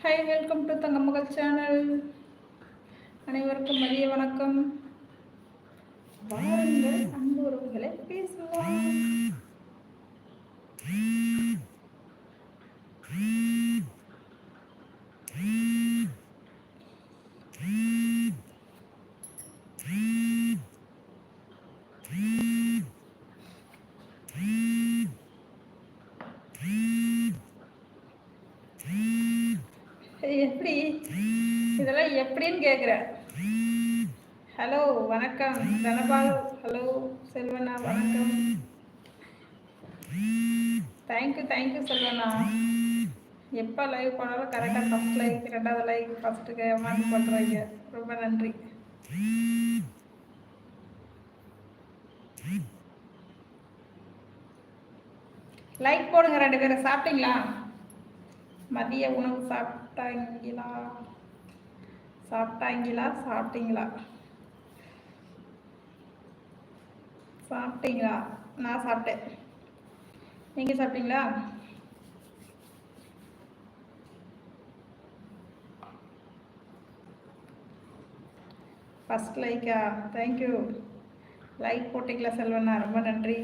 Hi welcome to Thangamagal channel அனைவருக்கும் மதிய வணக்கம். வாருங்கள் அன்பு உறவுகளை பேசுவோம் எப்படி இதெல்லாம் எப்படின்னு கேட்குறேன் ஹலோ வணக்கம் தனபால் ஹலோ செல்வண்ணா வணக்கம். தேங்க்யூ தேங்க்யூ செல்வனா எப்போ லைவ் போனாலும் கரெக்டாக ஃபஸ்ட் லைக் ரெண்டாவது லைக் ஃபஸ்ட்டுக்கு மாதிரி பண்ணுறீங்க ரொம்ப நன்றி. லைக் போடுங்க ரெண்டு பேரும் சாப்பிட்டீங்களா? மதிய உணவு சாப்பிட்டாங்களா? சாப்பிட்டாங்களா? சாப்பிட்டீங்களா? சாப்பிட்டீங்களா? நான் சாப்பிட்டேன். நீங்கள் சாப்பிட்டீங்களா? ஃபஸ்ட் லைக்கா தேங்க்யூ லைக் போட்டிங்களா செல்வண்ணா? ரொம்ப நன்றி.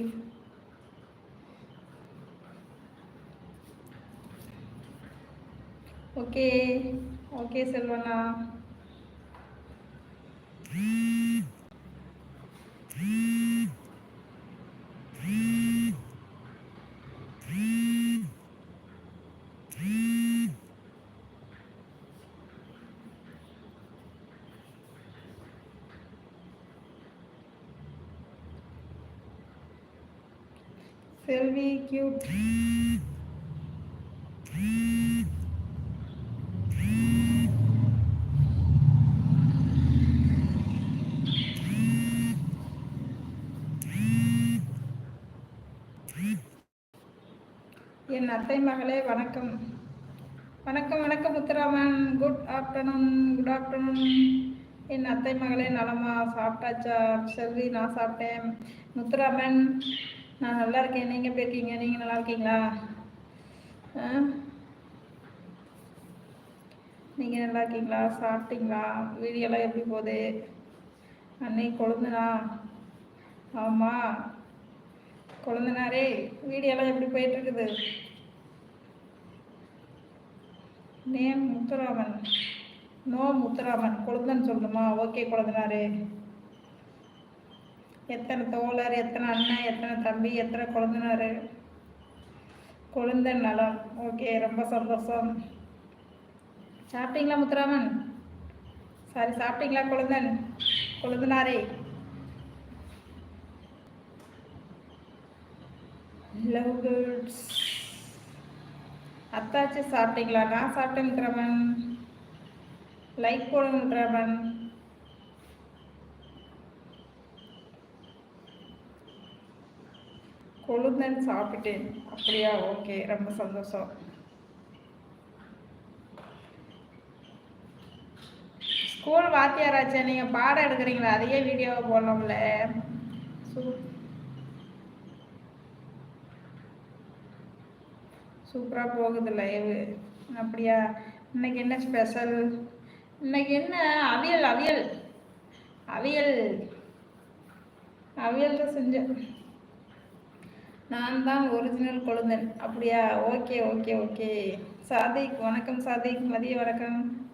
ஓகே ஓகே செல்வண்ணா. செல்வி கியூட் என் அத்தை மகளே வணக்கம். வணக்கம் வணக்கம் Muthuraman. Good afternoon good afternoon என் அத்தை மகளே நலமா? சாப்பிட்டாச்சா? செல்வி நான் சாப்பிட்டேன். முத்துராமன் நான் நல்லா இருக்கேன். நீங்கள் எப்படி இருக்கீங்க? நீங்கள் நல்லா இருக்கீங்களா? நீங்கள் நல்லா இருக்கீங்களா? சாப்பிட்டீங்களா? வீடியோலாம் எப்படி போகுது? அன்னைக்கு கொழுந்துனா? ஆமாம் கொழுந்தனாரே வீடியோலாம் எப்படி போயிட்டுருக்குது நேம் முத்துராமன். நோ முத்துராமன். குழந்தன் சொல்லணுமா ஓகே குழந்தனாரே. எத்தனை தோழர் எத்தனை அண்ணன் எத்தனை தம்பி எத்தனை குழந்தனார்? குழந்தன் நலம். ஓகே ரொம்ப சந்தோஷம். சாப்பிட்டீங்களா முத்துராமன்? சாரி சாப்பிட்டீங்களா குழந்தன்? குழந்தனாரே. லவ் பேர்ட்ஸ் அத்தாச்சி சாப்பிட்டீங்களா? நான் சாப்பிட்டேன்றவன். லைக் போடுன்றவன். கொழுந்தன் சாப்பிட்டேன். அப்படியா? ஓகே ரொம்ப சந்தோஷம். ஸ்கூல் வாத்தியாராச்சா நீங்கள் பாடம் எடுக்கிறீங்களா? அதையே வீடியோவை போடலாம்ல. சூப்பராக போகுது லைவு அப்படியா? இன்னைக்கு என்ன ஸ்பெஷல் இன்னைக்கு என்ன? அவியல் அவியல். அவியல். அவியல் தான் செஞ்சேன். நான் தான் ஒரிஜினல் கொழுந்தன். அப்படியா? ஓகே ஓகே ஓகே சாதிக் வணக்கம் சாதிக். மதிய வணக்கம்.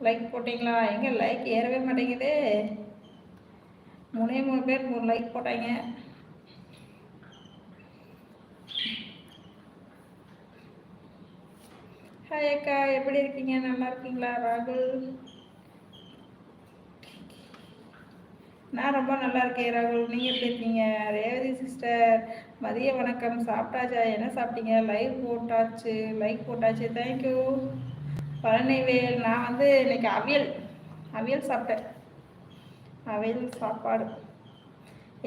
லைக் போட்டிங்களா? எங்கே லைக் ஏறவே மாட்டேங்குதே. மூணே மூணு பேர் மூணு லைக் போட்டாங்க. ஹாய் அக்கா எப்படி இருக்கீங்க? நல்லா இருக்கீங்களா ராகுல்? நான் ரொம்ப நல்லா இருக்கேன் ராகுல். நீங்கள் எப்படி இருக்கீங்க? ரேவதி சிஸ்டர் மதிய வணக்கம். சாப்பிட்டாச்சா? என்ன சாப்பிட்டீங்க? லைவ் போட்டாச்சு லைக் போட்டாச்சு. தேங்க்யூ பழனிவேல் நான் வந்து இன்னைக்கு அவியல் அவியல் சாப்பிட்டேன். அவியல் சாப்பாடு.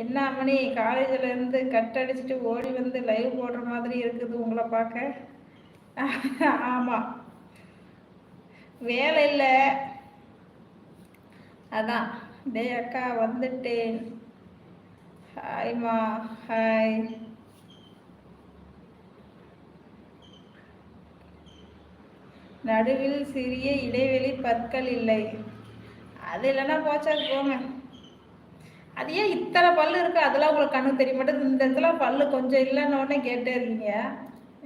என்ன மணி காலேஜில் இருந்து கட் அடிச்சுட்டு ஓடி வந்து லைவ் போடுற மாதிரி இருக்குது உங்களை பார்க்க. ஆமாம் வேலை இல்லை. அதான். டே அக்கா வந்துட்டேன். ஹாய்மா ஹாய் நடுவில் சிறிய இடைவெளி பற்கள் இல்லை. அது இல்லைன்னா போச்சா போங்க. அது ஏன் இத்தனை பல்லு இருக்கு? அதெல்லாம் உங்களுக்கு கண்ணு தெரிய மாட்டேங்குது. இந்த இடத்துல பல்லு கொஞ்சம் இல்லைன்னு உடனே கேட்டே இருக்கீங்க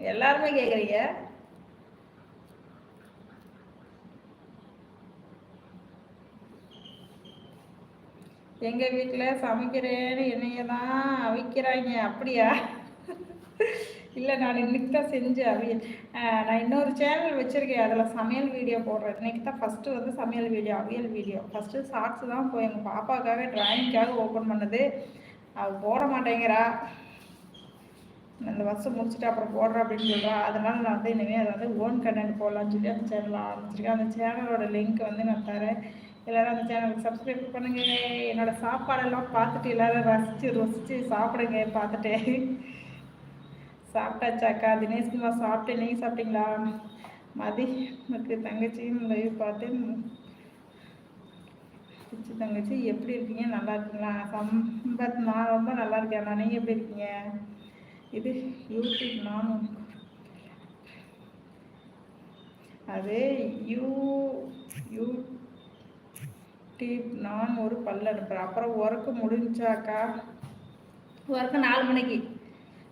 எல்லாருமே கேட்குறீங்க எங்கள் வீட்டில் சமைக்கிறேன்னு என்னைய தான் அவிக்கிறாங்க அப்படியா? இல்லை நான் இன்னைக்கு தான் செஞ்சேன் அவியல் நான் இன்னொரு சேனல் வச்சுருக்கேன் அதில் சமையல் வீடியோ போடுறேன். இன்னைக்கு தான் ஃபஸ்ட்டு வந்து சமையல் video aviyal video first shorts தான் போய் எங்கள் பாப்பாக்காக ட்ராயிங்க்காக ஓப்பன் பண்ணது. அவள் போட மாட்டேங்கிறா. அந்த வருஷம் முடிச்சுட்டு அப்புறம் போடுறேன் அப்படின்னு சொல்கிறேன் அதனால் நான் வந்து இனிமேல் அதை வந்து ஓன் கண்டென்ட் போடலான்னு சொல்லி அந்த சேனல் ஆரம்பிச்சிருக்கேன். அந்த சேனலோட லிங்க் வந்து நான் தரேன். எல்லோரும் அந்த சேனலுக்கு சப்ஸ்கிரைப் பண்ணுங்க. என்னோடய சாப்பாடெல்லாம் பார்த்துட்டு எல்லோரும் ரசித்து ருசித்து சாப்பிடுங்க. பார்த்துட்டு. சாப்பிட்டாச்சாக்கா தினேஷ்குமார் சாப்பிட்டேன். நீங்கள் சாப்பிட்டீங்களா? மதி எனக்கு தங்கச்சியும் லைவ் பார்த்து பிச்சு தங்கச்சி எப்படி இருக்கீங்க? நல்லா இருக்கீங்களா? சம்பத் நான் ரொம்ப நல்லா இருக்கேன் நீங்கள் எப்படி இருக்கீங்க? இது யூடியூப் நானும். அது யூ யூடியூப் நான் ஒரு பல்ல அனுப்புகிறேன் அப்புறம் ஒர்க்கு முடிஞ்சாக்கா? ஒர்க்கு நாலு மணிக்கு.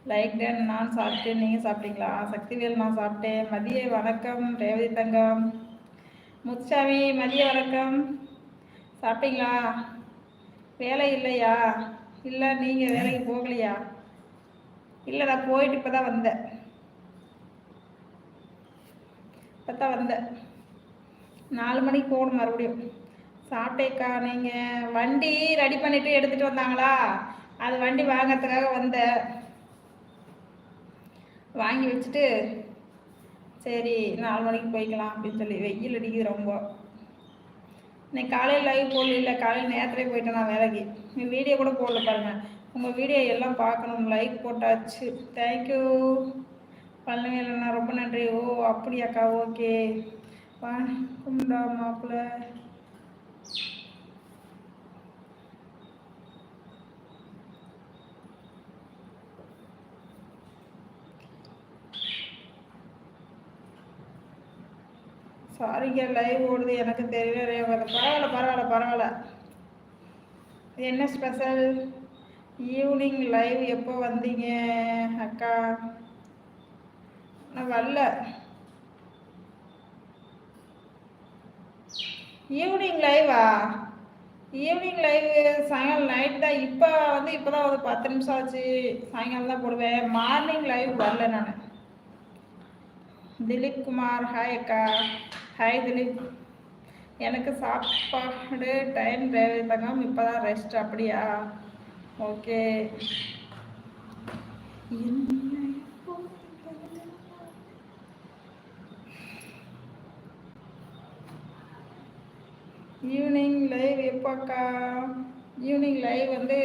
லைக் டேன் நான் சாப்பிட்டேன் நீங்கள் சாப்பிட்டீங்களா? சக்திவேல் நான் சாப்பிட்டேன். மதிய வணக்கம் ரேவதி தங்கம். முத்துசாமி மதிய வணக்கம். சாப்பிட்டீங்களா? வேலை இல்லையா? இல்லை நீங்கள் வேலைக்கு போகலையா? இல்லை நான் போயிட்டு இப்போ தான் வந்தேன். இப்போ தான் வந்தேன். நாலு மணிக்கு போகணும் மறுபடியும். சாப்பிட்டேக்கா நீங்கள் வண்டி ரெடி பண்ணிவிட்டு எடுத்துகிட்டு வந்தாங்களா? அது வண்டி வாங்கிறதுக்காக வந்தேன். வாங்கி வச்சுட்டு சரி நாலு மணிக்கு போய்க்கலாம் அப்படின்னு சொல்லி வெயில் அடிக்குது ரொம்ப. இன்னைக்கு காலையில் லைவ் போடல காலையில் நேரத்துலேயே போயிட்டேன் நான் வேலைக்கு. நீ வீடியோ கூட போடல பாருங்கள் உங்கள் வீடியோ எல்லாம் பார்க்கணும். லைக் போட்டாச்சு. தேங்க்யூ பழனிவேலண்ணா ரொம்ப நன்றி. ஓ அப்படியாக்கா ஓகே வா கும்பிடா மாப்பிள்ள. சாரிங்க லைவ் ஓடுது. எனக்கு தெரியல பரவாயில்ல பரவாயில்ல பரவாயில்ல. என்ன ஸ்பெஷல் ஈவினிங் லைவ் எப்போ வந்தீங்க அக்கா? நான் வரல. ஈவினிங் லைவா ஈவினிங் லைவ் சாயங்காலம் நைட் தான். இப்போ வந்து இப்போ தான் ஒரு பத்து நிமிஷம் ஆச்சு. சாயங்காலம் தான் போடுவேன். மார்னிங் லைவ் வரல நான். திலீப் குமார் ஹாய் அக்கா. ஹாய் திலீப். எனக்கு சாப்பாடு டைம் தங்கம். இப்போ தான் ரெஸ்ட் அப்படியா? ஓகே. ஈவினிங் லைவ் எப்போக்கா ஈவினிங் லைவ் வந்து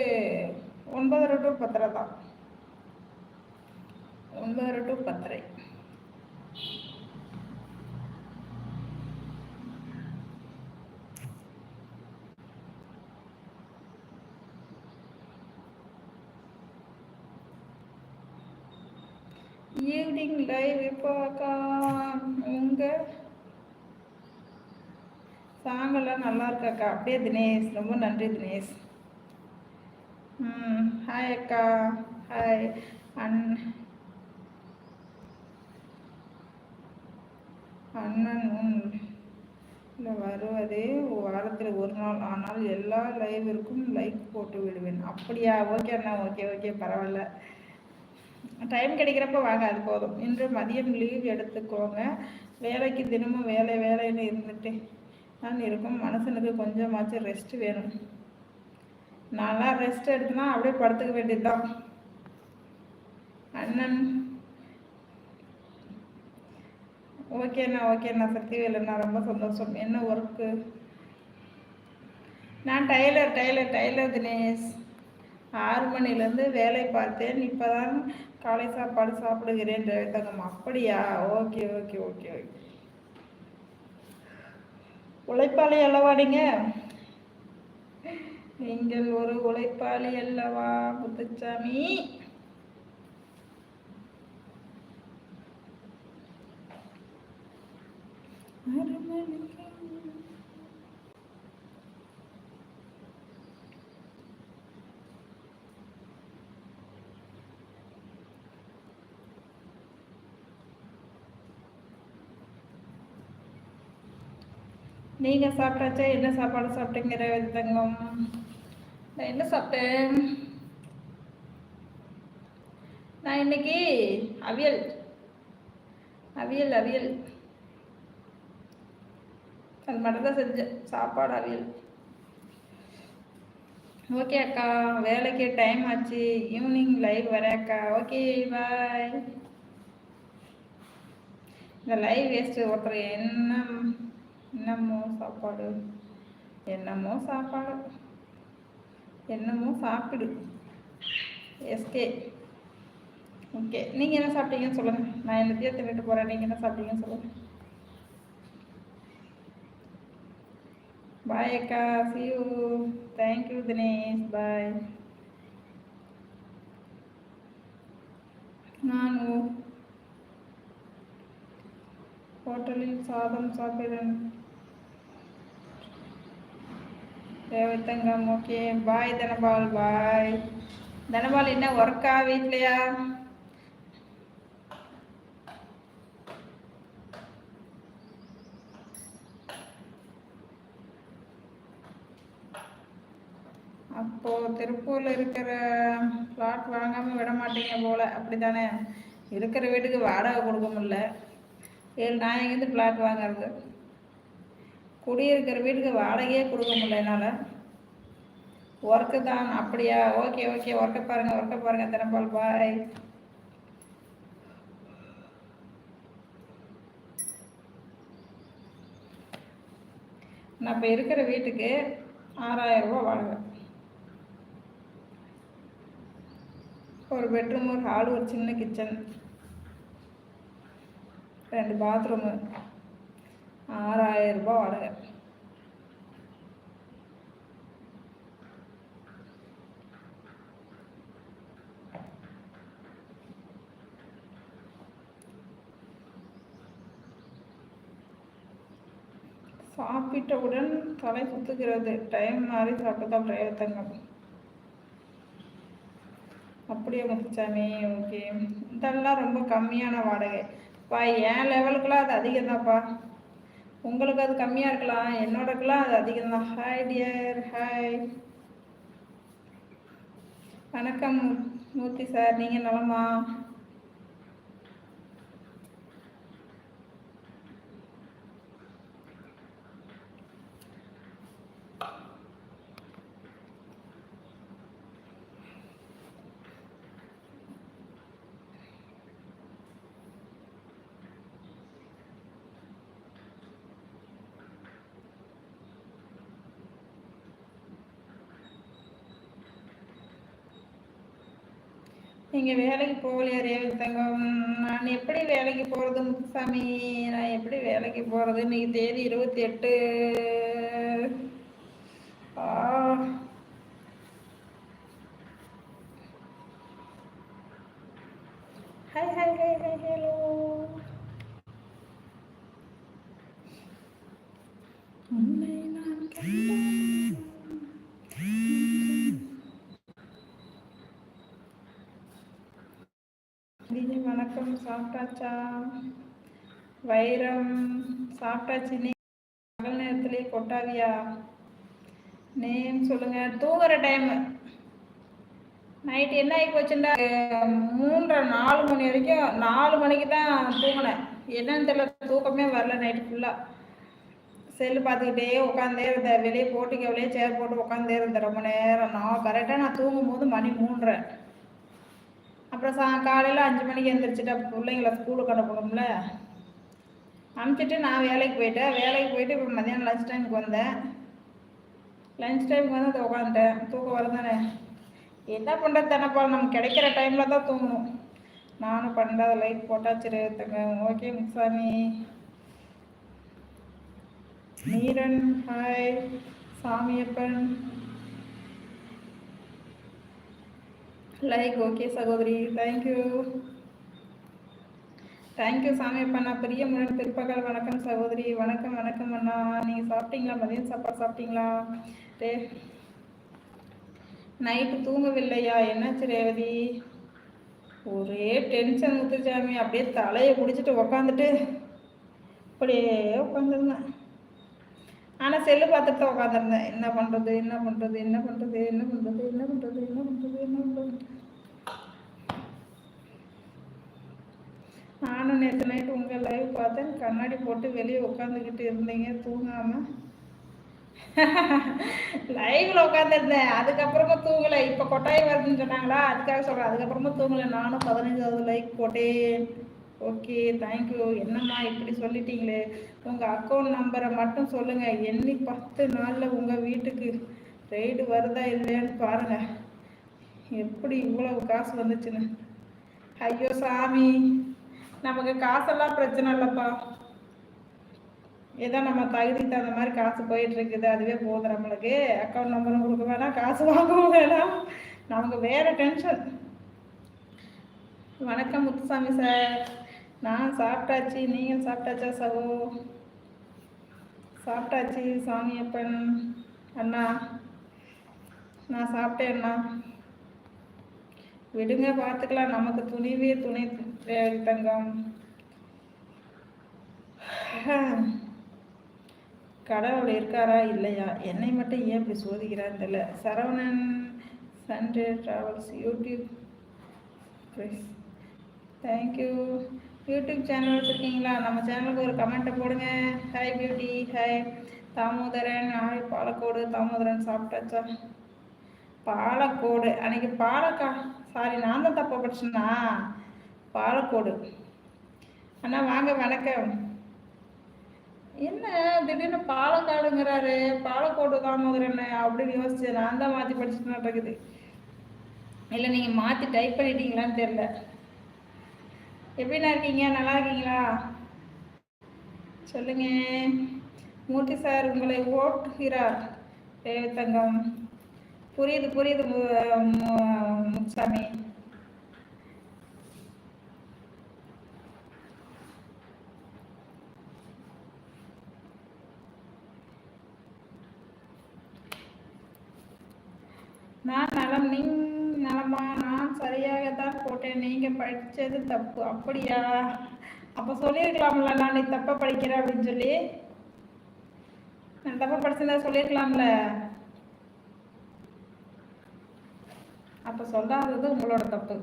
ஒன்பதரை டு பத்தரை தான். ஒன்பதரை டு பத்தரை. ஈவினிங் லைவ் இப்போக்கா உங்கள் சாங்கெல்லாம் நல்லா இருக்காக்கா? அப்படியே தினேஷ் ரொம்ப நன்றி தினேஷ். ம் ஹாய் அக்கா. ஹாய் அண்ணன் அண்ணன் இல்லை வருவதே வாரத்தில் ஒரு நாள். ஆனால் எல்லா லைவிற்கும் லைக் போட்டு விடுவேன். அப்படியா? ஓகே அண்ணா ஓகே ஓகே பரவாயில்ல. டைம் கிடைக்கிறப்ப வாங்க அது போதும். இன்று மதியம் லீவ் எடுத்துக்கோங்க. வேலைக்கு தினமும் வேலை வேலைன்னு இருந்துட்டு தான் இருக்கும். மனுஷனுக்கு கொஞ்சமாச்சும் ரெஸ்ட் வேணும். நல்லா ரெஸ்ட் எடுத்தனா அப்படியே படுத்துக்க வேண்டியதுதான். அண்ணன் ஓகேண்ணா ஓகேண்ணா சக்திவேலண்ணா ரொம்ப சந்தோஷம். என்ன ஒர்க்கு நான் டைலர் டைலர் டைலர் தினேஷ். ஆறு மணிலேருந்து வேலை பார்த்தேன். இப்போ தான் காலை சாப்பாடு சாப்பிடுகிறேன் தங்கம் அப்படியா? Okay okay okay okay. உழைப்பாளி அல்லவாடிங்க நீங்கள் நீங்கள் ஒரு உழைப்பாளி அல்லவா முத்துச்சாமி? அரமணிக்கு நீங்கள் சாப்பிட்டாச்சா? என்ன சாப்பாடு சாப்பிட்டீங்க? ரேவதி தங்கம். நான் என்ன சாப்பிட்டேன்? நான் இன்னைக்கு அவியல். அவியல் அவியல். அது மட்டும் தான் செஞ்சேன். சாப்பாடு அவியல். ஓகே அக்கா வேலைக்கு டைம் ஆச்சு. ஈவினிங் லைவ் வரேன் அக்கா. ஓகே பாய் இந்த லைவ் வேஸ்ட்டு ஒருத்தர் என்ன என்னமோ சாப்பாடு. என்னமோ சாப்பாடு. என்னமோ சாப்பிடு. எஸ்கே. ஓகே. நீங்கள் என்ன சாப்பிட்டீங்கன்னு சொல்லுங்கள் நான் என்னத்தையும் தின்னுட்டு போகிறேன் நீங்கள் என்ன சாப்பிட்டீங்கன்னு சொல்லுங்கள் பாய் அக்கா. See you thank you Dinesh bye நான் ஹோட்டலில் சாதம் சாப்பிடுறேன். தேவத்தங்கம் okay bye Dhanapal bye. Dhanapal என்ன ஒர்க்கா வீட்லையா? அப்போது திருப்பூரில் இருக்கிற பிளாட் வாங்காமல் விட மாட்டீங்க போல. அப்படி தானே இருக்கிற வீட்டுக்கு வாடகை கொடுக்க முடியல. ஏழு நான் எங்கேருந்து பிளாட் வாங்குறது? குடியிருக்கிற வீட்டுக்கு வாடகையே கொடுக்க முடியல என்னால். ஒர்க்கு தான் அப்படியா? ஓகே ஓகே ஒர்க்கை பாருங்கள் ஒர்க்கை பாருங்கள் தினப்பால் பாய் நான் இப்போ இருக்கிற வீட்டுக்கு ஆறாயிரம் ரூபா வாடகை. ஒரு பெட்ரூம் ஒரு ஹால் ஒரு சின்ன கிச்சன் ரெண்டு பாத்ரூமு ஆறாயிரம் ரூபாய் வாடகை. சாப்பிட்டவுடன் தலை சுத்துகிறது. டைம் மாறி சாப்பிட்டதால் ரேவத்தங்கம் அப்படியே முத்துச்சாமி ஓகே இதெல்லாம் ரொம்ப கம்மியான வாடகை. இப்போ என் லெவலுக்குலாம் அது அதிகம் தான்ப்பா உங்களுக்கு அது கம்மியாக இருக்கலாம். என்னோடக்கெல்லாம் அது அதிகம் தான் ஹாய் டியர் ஹாய் வணக்கம் மூர்த்தி சார் நீங்கள் நலமா? நீங்கள் வேலைக்கு போகலையா ரேவதி தங்கம்? நான் எப்படி வேலைக்கு போகிறது முத்துசாமி? நான் எப்படி வேலைக்கு போகிறது இன்னைக்கு தேதி இருபத்தி எட்டு hi hi hi hi hello உன்னை நான் கண்டேன் வணக்கம். சாப்பிட்டாச்சா? வைரம். சாப்பிட்டாச்சு. நீ பகல் நேரத்துலேயே கொட்டாவியா? நேம் சொல்லுங்க. தூங்குற டைம் நைட்டு என்ன ஆகி போச்சுன்னா மூன்றரை நாலு மணி வரைக்கும் நாலு மணிக்கு தான் தூங்கினேன். என்னன்னு தெரியல தூக்கமே வரல நைட்டு ஃபுல்லாக செல்லு பார்த்துக்கிட்டே உட்காந்தே இருந்தேன். வெளியே போட்டுக்கு வெளியே சேர் போட்டு உட்காந்தே இருந்தேன். ரொம்ப நேரம். நான் கரெக்டாக நான் தூங்கும் போது மணி மூன்றேன் அப்புறம் சா காலையில் அஞ்சு மணிக்கு எழுந்திரிச்சிட்டு பிள்ளைங்கள ஸ்கூலுக்கு அனுப்பணும்ல. அனுப்பிச்சிட்டு நான் வேலைக்கு போயிட்டேன். வேலைக்கு போயிட்டு இப்போ மதியானம் லஞ்ச் டைமுக்கு வந்தேன். லஞ்ச் டைமுக்கு வந்து அதை உட்காந்துட்டேன் தூக்கம் வரதானே என்ன பண்ணுறது தானப்பா நம்ம கிடைக்கிற டைமில் தான் தூங்கணும் நானும் பண்ணாத லைட் போட்டாச்சு தங்க ஓகே முக்சாமி. நீரன் ஹாய் சாமியப்பன். லைக் ஓகே சகோதரி தேங்க்யூ தேங்க்யூ சாமி அப்பா. நான் பிரியமுடன் பிற்பகல் வணக்கம் சகோதரி. வணக்கம் வணக்கம் அண்ணா. நீங்கள் சாப்பிட்டீங்களா? மதியம் சாப்பாடு சாப்பிட்டீங்களா? டே நைட்டு தூங்கவில்லையா? என்னாச்சு ரேவதி? ஒரே டென்ஷன் முத்துச்சாமி அப்படியே தலையை பிடிச்சிட்டு உக்காந்துட்டு அப்படியே உட்காந்துருந்தேன் ஆனால் செல்லு பார்த்துட்டு தான் உட்காந்துருந்தேன் என்ன பண்ணுறது என்ன பண்ணுறது என்ன பண்ணுறது என்ன பண்ணுறது என்ன பண்ணுறது என்ன பண்ணுறது என்ன பண்ணுறது நானும் நேற்று நைட் உங்கள் லைவ் பார்த்தேன். கண்ணாடி போட்டு வெளியே உட்காந்துக்கிட்டு இருந்தீங்க. தூங்காமல் லைவ்ல உட்காந்துருந்தேன் அதுக்கப்புறமா தூங்கலை. இப்போ கொட்டாய் வருதுன்னு சொன்னாங்களா? அதுக்காக சொல்கிறேன் அதுக்கப்புறமா தூங்கலை. நானும் பதினஞ்சாவது லைக் போட்டேன். ஓகே தேங்க்யூ என்னம்மா இப்படி சொல்லிட்டீங்களே? உங்கள் அக்கௌண்ட் நம்பரை மட்டும் சொல்லுங்கள் எண்ணி பத்து நாளில் உங்கள் வீட்டுக்கு ரைடு வருதா இல்லையான்னு பாருங்கள் எப்படி இவ்வளவு காசு வந்துச்சுன்னு. ஐயோ சாமி. நமக்கு காசெல்லாம் பிரச்சனை இல்லைப்பா. ஏதோ நம்ம தகுதிக்கு தகுந்த மாதிரி காசு போயிட்டு இருக்குது அதுவே போதும் நம்மளுக்கு. அக்கௌண்ட் நம்பரும் கொடுக்க வேணாம் காசு வாங்கவும் வேணாம். நமக்கு வேற டென்ஷன் வணக்கம் முத்துசாமி சார். நான் சாப்பிட்டாச்சு நீங்கள் சாப்பிட்டாச்சா சகோ? சாப்பிட்டாச்சு சாமியப்பன். அண்ணா நான் சாப்பிட்டேன் அண்ணா. விடுங்க பார்த்துக்கலாம். நமக்கு துணிவே துணை. தங்கம் கடவுள் இருக்காரா இல்லையா? என்னை மட்டும் ஏன் இப்படி சோதிக்கிறான்னு தெரியல. Saravanan Sunday travels YouTube thank you YouTube channel வச்சுருக்கீங்களா? நம்ம சேனலுக்கு ஒரு கமெண்ட்டை போடுங்க. Hi beauty hi Damodaran hi Palacode. Damodaran சாப்பிட்டாச்சா? பாலக்கோடு. அன்னைக்கு பாலக்கா சாரி நான் தான் தப்பாக படிச்சேன்னா பாலக்கோடு. அண்ணா வாங்க வணக்கம். என்ன திடீர்னு பாலக்காடுங்கிறாரு பாலக்கோடு தாமோதரன் அப்படின்னு யோசிச்சு நான் தான் மாற்றி படிச்சுட்டு இருக்குது. இல்லை நீங்கள் மாற்றி டைப் பண்ணிட்டீங்களான்னு தெரில எப்படின்னா இருக்கீங்க? நல்லா இருக்கீங்களா? சொல்லுங்க. மூர்த்தி சார் உங்களை ஓட்டுகிறார் தேவத்தங்கம் புரியுது புரியுது முச்சாமி நான் நலம் நீ நலமா நான் சரியாக தான் போட்டேன். நீங்கள் படித்தது தப்பு. அப்படியா? அப்போ சொல்லியிருக்கலாம்ல நான் நீ தப்பாக படிக்கிறேன் அப்படின்னு சொல்லி. நான் தப்பாக படிச்சிருந்தா சொல்லியிருக்கலாம்ல. அப்போ சொல்லாதது உங்களோட தப்பு.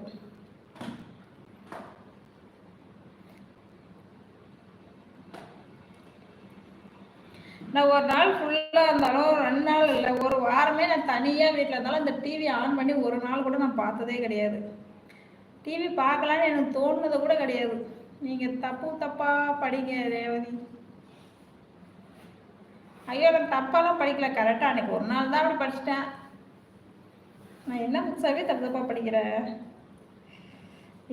நான் ஒரு நாள் ஃபுல்லாக இருந்தாலும் ரெண்டு நாள் இல்லை ஒரு வாரமே நான் தனியாக வீட்டில் இருந்தாலும் இந்த டிவி ஆன் பண்ணி ஒரு நாள் கூட நான் பார்த்ததே கிடையாது. டிவி பார்க்கலான்னு எனக்கு தோணுனது கூட கிடையாது. நீங்கள் தப்பு தப்பாக படிங்க ரேவதி. ஐயோ நான் தப்பாலாம் படிக்கல. கரெக்டாக அன்னைக்கு ஒரு நாள் தான் அப்படி படிச்சிட்டேன். நான் என்ன புதுசாகவே தப்பு தப்பாக படிக்கிறேன்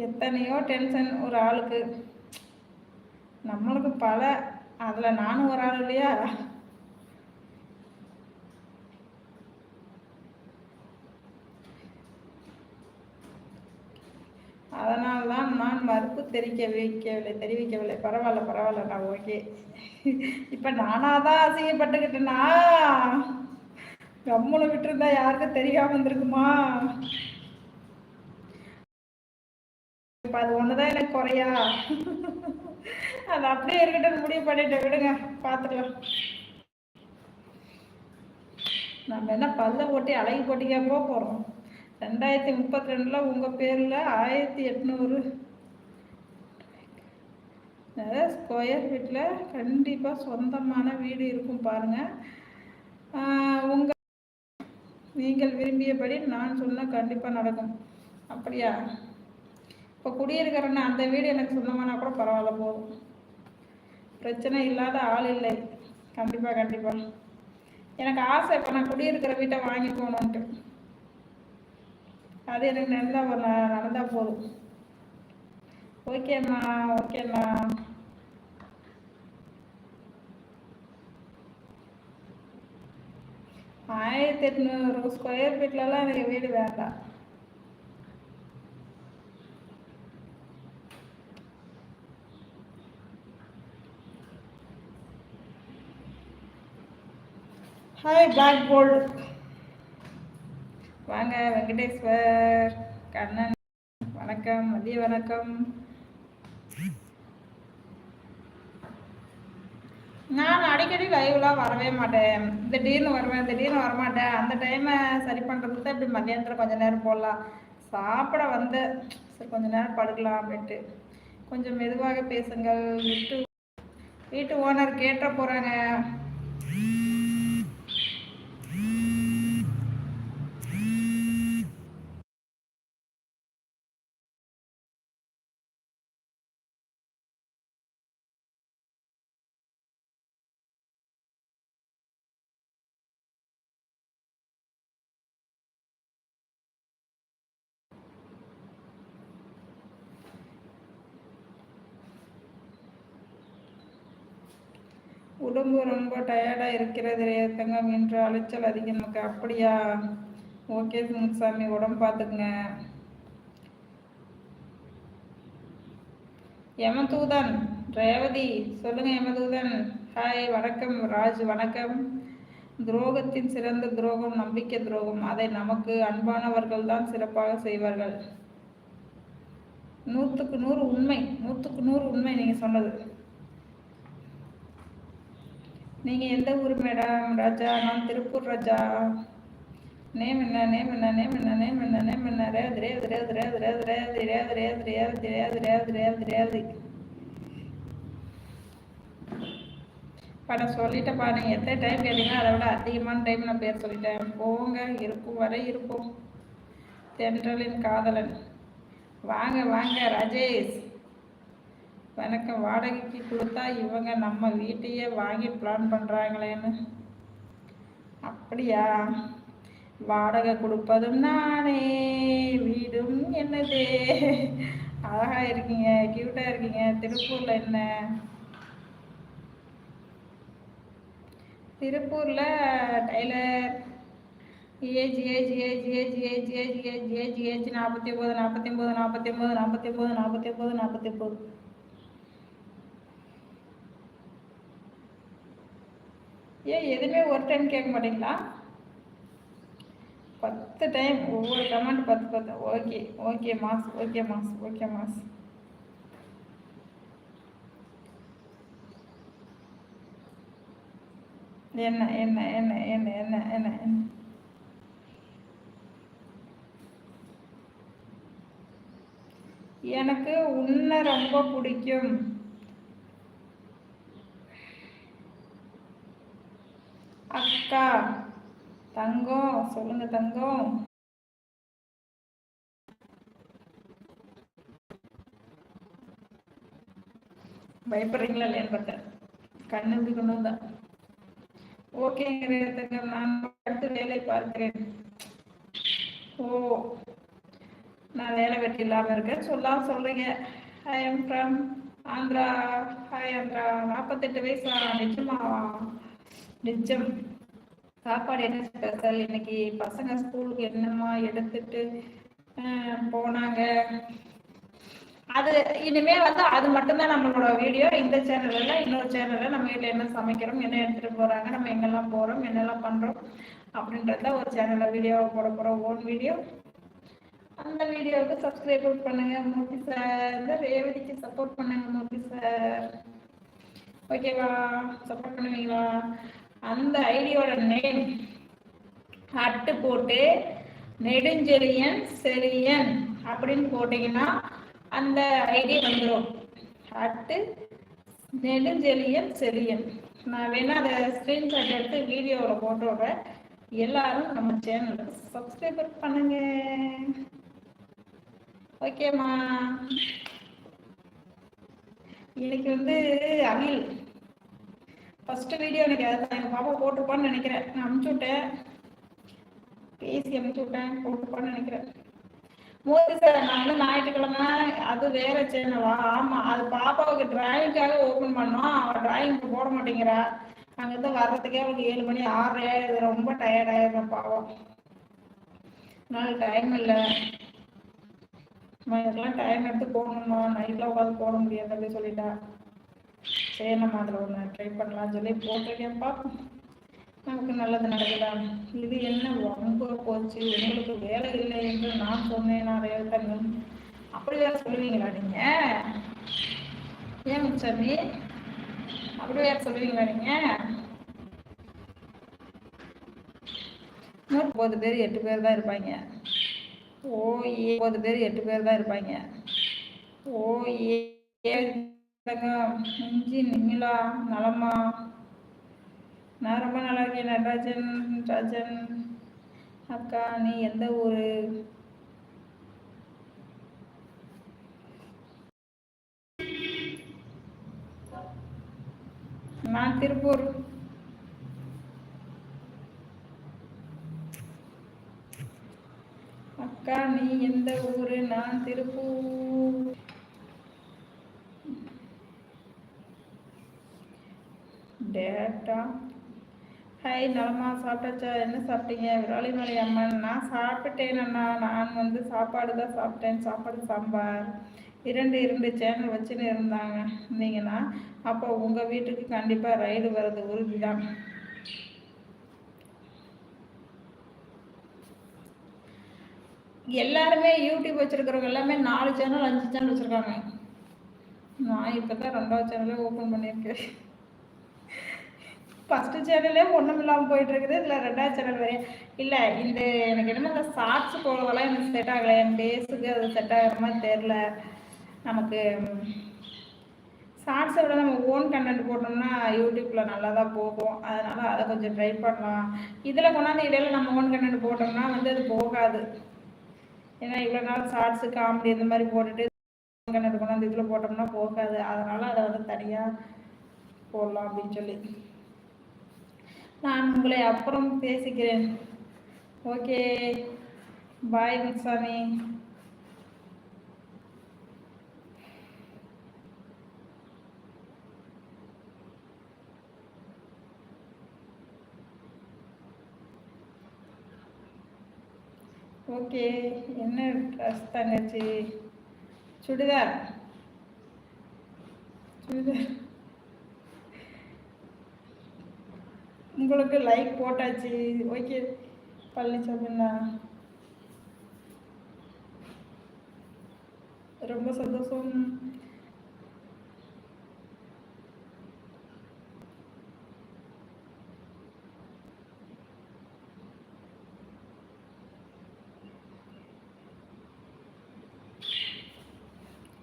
எத்தனையோ டென்ஷன் ஒரு ஆளுக்கு. நம்மளுக்கு பல. அதில் நானும் ஒரு ஆள் இல்லையா? அதனால் தான் நான் மறுப்பு தெரிவிக்க வைக்கவில்லை தெரிவிக்கவில்லை. பரவாயில்ல பரவாயில்ல நான் ஓகே. இப்போ நானாக தான் அசிங்கப்பட்டுக்கிட்டேனா? கம்முனை விட்டுருந்தா யாருக்கும் தெரியாமல் இருந்திருக்குமா இப்போ அது ஒன்று தான் எனக்கு குறையா. அது அப்படியே இருக்கட்டும் முடிவு பண்ணிட்டு விடுங்க பார்த்துக்கலாம் நம்ம என்ன பல்ல போட்டி அழகி போட்டிக்கா போக போகிறோம் ரெண்டாயிரத்தி முப்பத்தி ரெண்டில் உங்கள் பேரில் ஆயிரத்தி எட்நூறு. ஸ்கொயர் ஃபீட்டில் கண்டிப்பாக சொந்தமான வீடு இருக்கும் பாருங்கள் உங்கள் நீங்கள் விரும்பியபடி நான் சொன்னால் கண்டிப்பாக நடக்கும். அப்படியா? இப்போ குடியிருக்கிறேன்னா அந்த வீடு எனக்கு சொந்தமானா கூட பரவாயில்ல போதும். பிரச்சனை இல்லாத ஆள் இல்லை. கண்டிப்பாக கண்டிப்பாக எனக்கு ஆசை இப்போ நான் குடியிருக்கிற வீட்டை வாங்கி போகணுன்ட்டு அது எனக்கு நடந்தா ஒரு நடந்தா போதும். ஓகேண்ணா ஓகேண்ணா ஆயிரத்தி எட்நூறு ஸ்கொயர் ஃபீட்லலாம் எனக்கு வீடு வேண்டாம் ஹாய் பிளாக் கோல்டு வாங்க வெங்கடேஸ்வர். கண்ணன் வணக்கம் மதிய வணக்கம். நான் அடிக்கடி லைவ்லாம் வரவே மாட்டேன். திடீர்னு வருவேன் திடீர்னு வரமாட்டேன். அந்த டைமை சரி பண்ணுறதுக்கு தான் இப்படி மதியானத்தில் கொஞ்சம் நேரம் போடலாம். சாப்பிட வந்து சரி கொஞ்சம் நேரம் படுக்கலாம் அப்படின்ட்டு. கொஞ்சம் மெதுவாக பேசுங்கள். வீட்டு வீட்டு ஓனர் கேட்ட போகிறாங்க உடம்பு ரொம்ப டயர்டாக இருக்கிறது தங்கம் என்று அலைச்சல் அதிகம் நமக்கு அப்படியா? ஓகே சுமுசாமி உடம்பு பார்த்துக்குங்க. யமதூதன் ரேவதி சொல்லுங்க யமதூதன் ஹாய் வணக்கம் ராஜ் வணக்கம். துரோகத்தின் சிறந்த துரோகம் நம்பிக்கை துரோகம். அதை நமக்கு அன்பானவர்கள் தான் சிறப்பாக செய்வார்கள். நூற்றுக்கு நூறு உண்மை நூற்றுக்கு நூறு உண்மை நீங்கள் சொன்னது. நீங்கள் எந்த ஊர் மேடம் ராஜா நான் திருப்பூர் ராஜா நேம் என்ன நேம் என்ன நேம் என்ன நேம் என்ன நேம் என்ன ரேவதி ரேவதி ரேவதி ரேவதி ரேவதி ரேவதி ரேவதி ரேவதி ரேவதி ரேவதி ரேவதி ரேவதி படம் சொல்லிட்டேன் பாருங்க எத்தனை டைம் கேட்டீங்கன்னா அதை விட அதிகமான டைம் நான் பேர் சொல்லிட்டேன் போங்க இருக்கும் வரை இருப்போம் தென்றலின் காதலன் வாங்க வாங்க ராஜேஷ் எனக்கு வாடகைக்கு கொடுத்தா இவங்க நம்ம வீட்டையே வாங்கி பிளான் பண்ணுறாங்களேன்னு அப்படியா வாடகை கொடுப்பதும் நானே வீடும் என்னது அழகா இருக்கீங்க கியூட்டா இருக்கீங்க திருப்பூர்ல என்ன திருப்பூர்ல tailor age age age age age age age age age நாற்பத்தி ஒம்பது நாற்பத்தி ஒம்பது நாற்பத்தி ஒம்பது நாற்பத்தி ஒம்பது நாற்பத்தி ஒம்பது நாற்பத்தி ஒம்பது ஏன் எதுவுமே ஒரு டைம் கேட்க மாட்டீங்களா? பத்து டைம் ஒவ்வொரு கமெண்ட் பத்து பத்து. Okay okay mass okay mass okay mass. என்ன என்ன என்ன என்ன என்ன என்ன என்ன? எனக்கு உன்னை ரொம்ப பிடிக்கும். அக்கா தங்கம் சொல்லுங்க தங்கம் பயப்படுறீங்களா இல்லையான்னு பார்த்தேன். கண்ணு இப்படி கொண்டு வந்தா. ஓகேங்க நான் அடுத்து வேலை பார்க்கிறேன். ஓ நான் வேலை வெட்டி இல்லாமல் இருக்கேன். சொல்லா சொல்றீங்க. I am from Andhra hi Andhra நாற்பத்தெட்டு வயசு. நிஜமாவா? நிச்சயம். சாப்பாடு என்ன ஸ்பெஷல் இன்னைக்கு பசங்க ஸ்கூலுக்கு என்னமா எடுத்துட்டு போனாங்க? அது இனிமே வந்து அது மட்டும்தான் நம்மளோட வீடியோ இந்த சேனல்ல இன்னொரு சேனல்ல நம்ம வீட்டுல என்ன சமைக்கிறோம் என்ன எடுத்துட்டு போறாங்க நம்ம எங்கெல்லாம் போறோம் என்னெல்லாம் பண்றோம் அப்படின்றத ஒரு சேனல்ல வீடியோ போட போறோம். ஓன் வீடியோ அந்த வீடியோவுக்கு சப்ஸ்கிரைப் பண்ணுங்க மூர்த்தி சார் இந்த ரேவதிக்கு சப்போர்ட் பண்ணுங்க மூர்த்தி சார் ஓகேவா சப்போர்ட் பண்ணுவீங்களா? அந்த ஐடியோட நேம் அட்டு போட்டு நெடுஞ்செழியன் செழியன் அப்படின்னு போட்டிங்கன்னா அந்த ஐடி வந்துடும் அட்டு நெடுஞ்செழியன் செழியன். நான் வேணா அதை ஸ்க்ரீன்ஷாட் எடுத்து வீடியோவில் போட்டோட எல்லாரும் நம்ம சேனலுக்கு சப்ஸ்கிரைபர் பண்ணுங்க. ஓகேம்மா இன்னைக்கு வந்து அகில் ஃபர்ஸ்ட் வீடியோ எனக்கு அதுதான் எங்கள் பாப்பா போட்டிருப்பான்னு நினைக்கிறேன். நான் அனுப்பிச்சு விட்டேன். பேசி அனுப்பிச்சு விட்டேன். போட்டிருப்பான்னு நினைக்கிறேன். மோதி சார் நான் வந்து ஞாயிற்றுக்கிழமை அது வேற சேனலா ஆமாம் அது பாப்பாவுக்கு டிராயிங்காக ஓப்பன் பண்ணோம். அவள் டிராயிங் போட மாட்டேங்கிறா. அங்கேருந்து வர்றதுக்கே அவளுக்கு ஏழு மணி ஆறு ஆயிடுது. ரொம்ப டயர்ட் ஆயிடுறேன் பாவம். அதனால டைம் இல்லை. இதெல்லாம் டைம் எடுத்து போகணுமா நைட்டில் உட்காந்து போட முடியாது அப்படின்னு சொல்லிட்டா. சரி நம்ம அதில் ஒன்று ட்ரை பண்ணலாம் சொல்லி போட்டிருக்கேன். பார்ப்போம். நமக்கு நல்லது நடக்குதா? இது என்ன ரொம்ப போச்சு? உங்களுக்கு வேலை இல்லை என்று நான் சொன்னேன். நான் ரேவதங்கம் அப்படி வேற சொல்லுவீங்களா நீங்க? ஏன் முச்சாமி அப்படி வேற சொல்லுவீங்களா நீங்க? ஒன்பது பேர் எட்டு பேர் தான் இருப்பாங்க. ஓ ஏ ஒன்பது பேர் எட்டு பேர் தான் இருப்பாங்க. ஓ ஏ இஞ்சி நிமிலா நலமா? நான் ரொம்ப நல்லா இருக்கேன். நடராஜன் ராஜன் அக்கா நீ எந்த ஊர்? நான் திருப்பூர். அக்கா நீ எந்த ஊரு? நான் திருப்பூர். டேட்டா ஹாய் நலமா சாப்பிட்டாச்சா? என்ன சாப்பிட்டீங்க? விராலிமலை அம்மன் நான் சாப்பிட்டேன் அண்ணா. நான் வந்து சாப்பாடு தான் சாப்பிட்டேன். சாப்பாடு சாம்பார். இரண்டு இரண்டு சேனல் வச்சுன்னு இருந்தாங்க. இருந்தீங்கன்னா அப்போ உங்கள் வீட்டுக்கு கண்டிப்பாக ரைடு வர்றது உறுதி தான் எல்லாருமே யூடியூப் வச்சுருக்கிறவங்க எல்லாமே நாலு சேனல் அஞ்சு சேனல் வச்சுருக்காங்க. நான் இப்போ தான் ரெண்டாவது சேனலே ஓப்பன் பண்ணியிருக்கேன். ஃபஸ்ட்டு சேனலே ஒன்றும் இல்லாமல் போயிட்டு இருக்குது இதில் ரெண்டாவது சேனல் வரையும் இல்லை இந்த எனக்கு என்னமோ இந்த ஷார்ட்ஸ் போகிறதெல்லாம் எனக்கு செட் ஆகலை. என் பேஸுக்கு அது செட் ஆகிற மாதிரி தெரில நமக்கு ஷார்ட்ஸை விட நம்ம ஓன் கண்டென்ட் போட்டோம்னா யூடியூப்பில் நல்லா தான் போகும். அதனால் அதை கொஞ்சம் ட்ரை பண்ணலாம். இதில் கொண்டாந்து இடையில நம்ம ஓன் கண்டென்ட் போட்டோம்னா வந்து அது போகாது. ஏன்னா இவ்வளோ நாள் ஷார்ட்ஸு காமெடி இந்த மாதிரி போட்டுட்டு கண்டென்ட் கொண்டாந்து இதில் போட்டோம்னா போகாது. அதனால் அதை வந்து தனியாக போடலாம் அப்படின்னு சொல்லி. நான் உங்களை அப்புறம் பேசுகிறேன். ஓகே. பாய் முசாமி ஓகே. என்ன ட்ரெஸ் தங்கச்சி? சுடிதார். சுடிதார். உங்களுக்கு லைக் போட்டாச்சு. ஓகே பழனிசாமிண்ணா ரொம்ப சந்தோஷம்.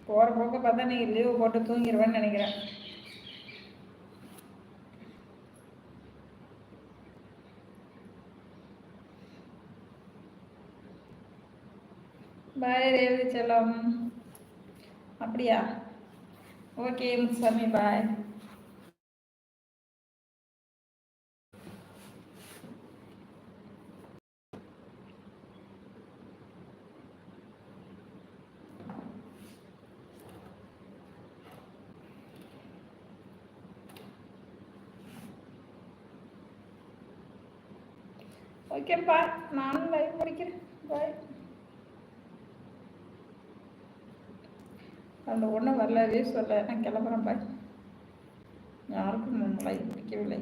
போகிற போக்க பார்த்தா நீங்கள் லீவு போட்டு தூங்கிடுவேன்னு நினைக்கிறேன். பாய் ரேவதி செல்லம். அப்படியா? ஓகே முத்துசாமி பாய் ஓகேப்பா நானும் லைவ் படிக்கிறேன் பாய் சொல்லவே சொல்ல. நான் கிளம்புறேன் பாய். யாருக்கும் லைக் பிடிக்கவில்லை.